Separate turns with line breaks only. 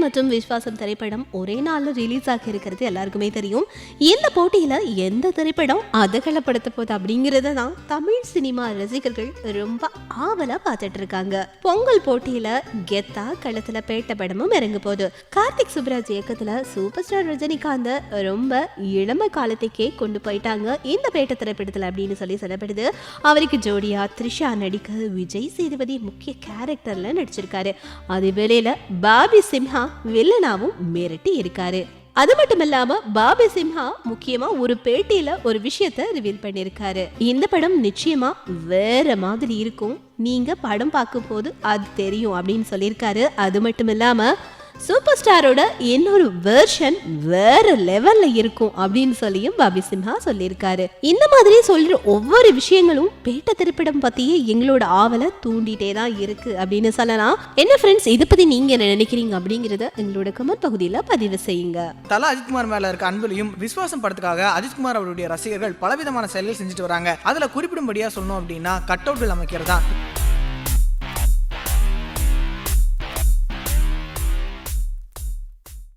மற்றும் விஸ்வாசம் திரைப்படம் ஒரே நாளில் ரிலீஸ் ஆகி இருக்கிறது எல்லாருக்குமே தெரியும். இந்த போட்டியில எந்த திரைப்படம் அதகலப்படுத்த போகுது அப்படிங்கிறத தான் தமிழ் சினிமா ரசிகர்கள் ரொம்ப ஆவலா பார்த்துட்டு இருக்காங்க. பொங்கல் போட்டியில கெத்தா களத்துல பேட்ட படமும் இறங்க போகுது. கார்த்திக் சுப்ராஜ் இயக்கத்துல சூப்பர் ஸ்டார் ரஜினிகாந்த் ரொம்ப இளம காலத்துக்கே கொண்டு போயிட்டாங்க. இந்த பேட்ட திரைப்படத்தில் அப்படின்னு சொல்லி சொல்லப்படுது. அவருக்கு ஜோடியா த்ரிஷா நடிக்க விஜய் சேதுபதி முக்கிய கேரக்டர்ல நடிச்சிருக்காரு. அதே வேளையில பாபி சிம்ஹா வில்லனாவும் மிரட்டி இருக்காரு. அது மட்டும் இல்லாம பாபி சிம்ஹா முக்கியமா ஒரு பேட்டியில ஒரு விஷயத்த ரிவீல் பண்ணிருக்காரு இந்த படம் நிச்சயமா வேற மாதிரி இருக்கும். நீங்க படம் பார்க்கும் போது அது தெரியும் அப்படின்னு சொல்லியிருக்காரு. அது மட்டும் இல்லாம சூப்பர் ஸ்டாரோட இன்னொரு வெர்ஷன் வேற லெவல்ல இருக்கும் அப்படின்னு சொல்லியும் பாபி சிம்ஹா சொல்லியிருக்காரு. இந்த மாதிரி சொல்ற ஒவ்வொரு விஷயங்களும் பேட்ட திரைப்படம் பத்தியே எங்களோட ஆவலை தூண்டிட்டே தான் இருக்கு அப்படின்னு சொல்லலாம். என்ன ஃப்ரெண்ட்ஸ் இதை பத்தி நீங்க என்ன நினைக்கிறீங்க அப்படிங்கறத எங்களோட கமெண்ட் பகுதியில பதிவு செய்யுங்க.
தல அஜித்குமார் மேல இருக்க அன்பிலையும் விஸ்வாசம் படத்துக்காக அஜித்குமார் அவருடைய ரசிகர்கள் பலவிதமான செயல்கள் செஞ்சுட்டு வராங்க. அதுல குறிப்பிடும்படியா சொல்லணும் அப்படின்னா கட் அவுட்கள் அமைக்கிறதா?